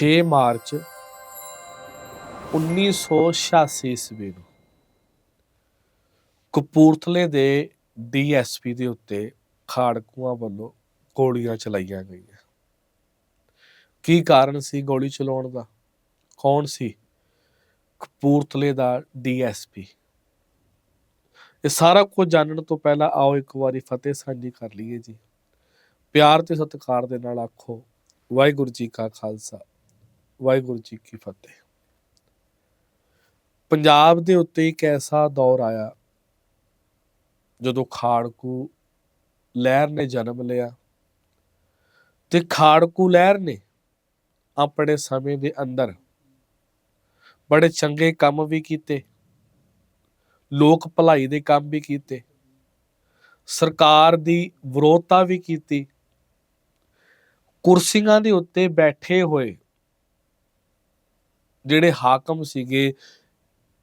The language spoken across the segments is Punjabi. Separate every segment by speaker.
Speaker 1: 6 ਮਾਰਚ 1986 ਈਸਵੀ ਨੂੰ ਕਪੂਰਥਲੇ ਦੇ ਡੀਐਸਪੀ ਦੇ ਉੱਤੇ ਖਾੜਕੂਆਂ ਵੱਲੋਂ ਗੋਲੀਆਂ ਚਲਾਈਆਂ ਗਈਆਂ। ਕੀ ਕਾਰਨ ਸੀ ਗੋਲੀ ਚਲਾਉਣ ਦਾ? ਕੌਣ ਸੀ? ਕਪੂਰਥਲੇ ਦਾ ਡੀਐਸਪੀ ਇਹ ਸਾਰਾ ਕੁਝ ਜਾਣਨ ਤੋਂ ਪਹਿਲਾਂ ਆਓ ਇੱਕ ਵਾਰੀ ਫਤਿਹ ਸਾਂਝੀ ਕਰ ਲਈਏ ਜੀ। ਪਿਆਰ ਤੇ ਸਤਿਕਾਰ ਦੇ ਨਾਲ ਆਖੋ, ਵਾਹਿਗੁਰੂ ਜੀ ਕਾ ਖਾਲਸਾ। ਵਾਹਿਗੁਰੂ ਜੀ ਕੀ ਫਤਿਹ। ਪੰਜਾਬ ਦੇ ਉੱਤੇ ਇੱਕ ਐਸਾ ਦੌਰ ਆਇਆ, ਜਦੋਂ ਖਾੜਕੂ ਲਹਿਰ ਨੇ ਜਨਮ ਲਿਆ ਤੇ ਖਾੜਕੂ ਲਹਿਰ ਨੇ ਆਪਣੇ ਸਮੇਂ ਦੇ ਅੰਦਰ ਬੜੇ ਚੰਗੇ ਕੰਮ ਵੀ ਕੀਤੇ, ਲੋਕ ਭਲਾਈ ਦੇ ਕੰਮ ਵੀ ਕੀਤੇ, ਸਰਕਾਰ ਦੀ ਵਿਰੋਧਤਾ ਵੀ ਕੀਤੀ, ਕੁਰਸੀਆਂ ਦੇ ਉੱਤੇ ਬੈਠੇ ਹੋਏ ਜਿਹੜੇ ਹਾਕਮ ਸੀਗੇ,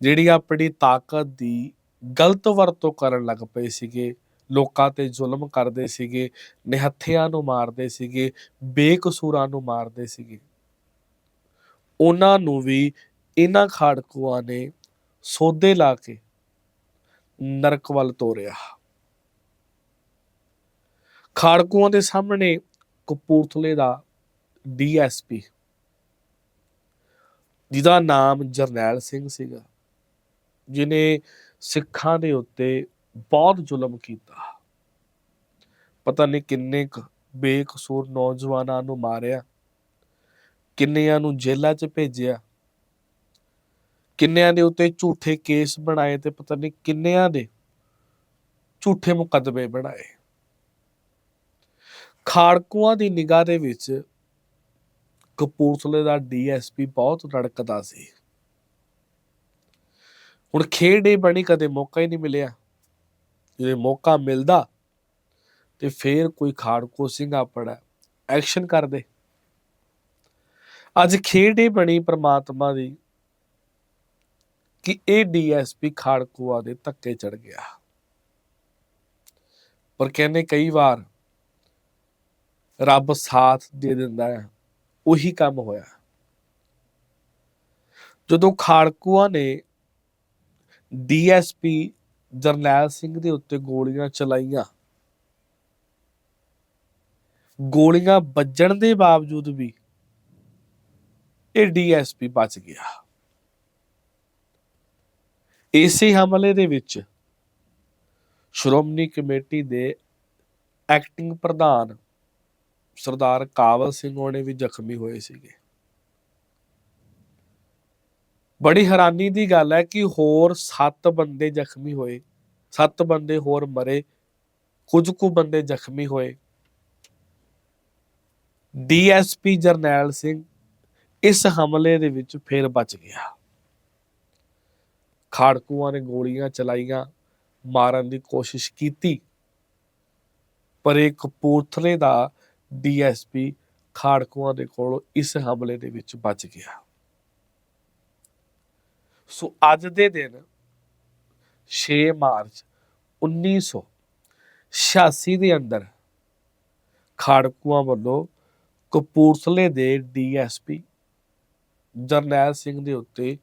Speaker 1: ਜਿਹੜੀ ਆਪਣੀ ਤਾਕਤ ਦੀ ਗਲਤ ਵਰਤੋਂ ਕਰਨ ਲੱਗ ਪਏ ਸੀਗੇ, ਲੋਕਾਂ ਤੇ ਜ਼ੁਲਮ ਕਰਦੇ ਸੀਗੇ, ਨਿਹੱਥਿਆਂ ਨੂੰ ਮਾਰਦੇ ਸੀਗੇ, ਬੇਕਸੂਰਾਂ ਨੂੰ ਮਾਰਦੇ ਸੀਗੇ। ਉਹਨਾਂ ਨੂੰ ਵੀ ਇਹਨਾਂ ਖਾੜਕੂਆਂ ਨੇ ਸੋਧੇ ਲਾ ਕੇ ਨਰਕ ਵੱਲ ਤੋਰਿਆ। ਖਾੜਕੂਆਂ ਦੇ ਸਾਹਮਣੇ ਕਪੂਰਥਲੇ ਦਾ ਡੀਐਸਪੀ ਜਿਹਦਾ ਨਾਮ ਜਰਨੈਲ ਸਿੰਘ ਸੀਗਾ ਜਿਨੇ ਸਿੱਖਾਂ ਦੇ ਉੱਤੇ ਬਹੁਤ ਜ਼ੁਲਮ ਕੀਤਾ। ਪਤਾ ਨਹੀਂ ਕਿੰਨੇ ਕੁ ਬੇਕਸੂਰ ਨੌਜਵਾਨਾਂ ਨੂੰ ਮਾਰਿਆ, ਕਿੰਨਿਆਂ ਨੂੰ ਜੇਲ੍ਹਾਂ 'ਚ ਭੇਜਿਆ, ਕਿੰਨਿਆਂ ਦੇ ਉੱਤੇ ਝੂਠੇ ਕੇਸ ਬਣਾਏ ਤੇ ਪਤਾ ਨਹੀਂ ਕਿੰਨਿਆਂ ਦੇ ਝੂਠੇ ਮੁਕੱਦਮੇ ਬਣਾਏ। ਖਾੜਕੂਆਂ ਦੀ ਨਿਗਾਹ ਦੇ ਵਿੱਚ ਕਪੂਰਥਲੇ ਦਾ ਡੀਐਸਪੀ ਬਹੁਤ ਰੜਕਦਾ ਸੀ। ਹੁਣ ਖੇਡ ਇਹ ਬਣੀ, ਕਦੇ ਮੌਕਾ ਹੀ ਨਹੀਂ ਮਿਲਿਆ। ਜੇ ਮੌਕਾ ਮਿਲਦਾ ਤੇ ਫੇਰ ਕੋਈ ਖਾੜਕੂ ਸਿੰਘ ਆਪਣਾ ਐਕਸ਼ਨ ਕਰਦੇ। ਅੱਜ ਖੇਡ ਇਹ ਬਣੀ ਪ੍ਰਮਾਤਮਾ ਦੀ ਕਿ ਇਹ ਡੀਐਸਪੀ ਖਾੜਕੂਆ ਦੇ ਧੱਕੇ ਚੜ ਗਿਆ। ਪਰ ਕਹਿੰਦੇ ਕਈ ਵਾਰ ਰੱਬ ਸਾਥ ਦੇ ਦਿੰਦਾ ਹੈ। ਉਹੀ ਕੰਮ ਹੋਇਆ। ਜਦੋਂ ਖਾੜਕੂਆਂ ਨੇ ਡੀਐਸਪੀ ਜਰਨੈਲ ਸਿੰਘ ਦੇ ਉੱਤੇ ਗੋਲੀਆਂ ਚਲਾਈਆਂ, ਗੋਲੀਆਂ ਵੱਜਣ ਦੇ ਬਾਵਜੂਦ ਵੀ ਇਹ ਡੀਐਸਪੀ ਬਚ ਗਿਆ। ਇਸੇ ਹਮਲੇ ਦੇ ਵਿੱਚ ਸ਼੍ਰੋਮਣੀ ਕਮੇਟੀ ਦੇ ਐਕਟਿੰਗ ਪ੍ਰਧਾਨ ਸਰਦਾਰ ਕਾਵਲ ਸਿੰਘ ਹੋਣੇ ਵੀ ਜ਼ਖਮੀ ਹੋਏ ਸੀਗੇ। ਬੜੀ ਹੈਰਾਨੀ ਦੀ ਗੱਲ ਹੈ ਕਿ ਹੋਰ 7 ਬੰਦੇ ਜ਼ਖਮੀ ਹੋਏ 7 ਬੰਦੇ ਹੋਰ ਮਰੇ, ਕੁਝ ਕੁ ਬੰਦੇ ਜ਼ਖਮੀ ਹੋਏ। ਡੀਐਸਪੀ ਜਰਨੈਲ ਸਿੰਘ ਇਸ ਹਮਲੇ ਦੇ ਵਿੱਚ ਫਿਰ ਬਚ ਗਿਆ। ਖਾੜਕੂਆਂ ਨੇ ਗੋਲੀਆਂ ਚਲਾਈਆਂ, ਮਾਰਨ ਦੀ ਕੋਸ਼ਿਸ਼ ਕੀਤੀ, ਪਰ ਇਹ ਕਪੂਰਥਲੇ ਦਾ ਡੀਐਸਪੀ ਖਾੜਕੂਆਂ ਦੇ ਕੋਲੋਂ ਇਸ ਹਮਲੇ ਦੇ ਵਿੱਚ ਬਚ ਗਿਆ। ਸੋ ਅੱਜ ਦੇ ਦਿਨ 6 ਮਾਰਚ 1986 ਦੇ ਅੰਦਰ ਖਾੜਕੂਆਂ ਵੱਲੋਂ ਕਪੂਰਥਲੇ ਦੇ ਡੀਐਸਪੀ ਜਰਨੈਲ ਸਿੰਘ ਦੇ ਉੱਤੇ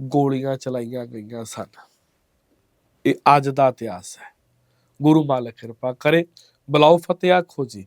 Speaker 1: ਗੋਲੀਆਂ ਚਲਾਈਆਂ ਗਈਆਂ ਸਨ। ਇਹ ਅੱਜ ਦਾ ਇਤਿਹਾਸ ਹੈ। ਗੁਰੂ ਮਾਲਕ ਕਿਰਪਾ ਕਰੇ। ਬਲਾਉ ਫਤਿਹ ਖੋਜੀ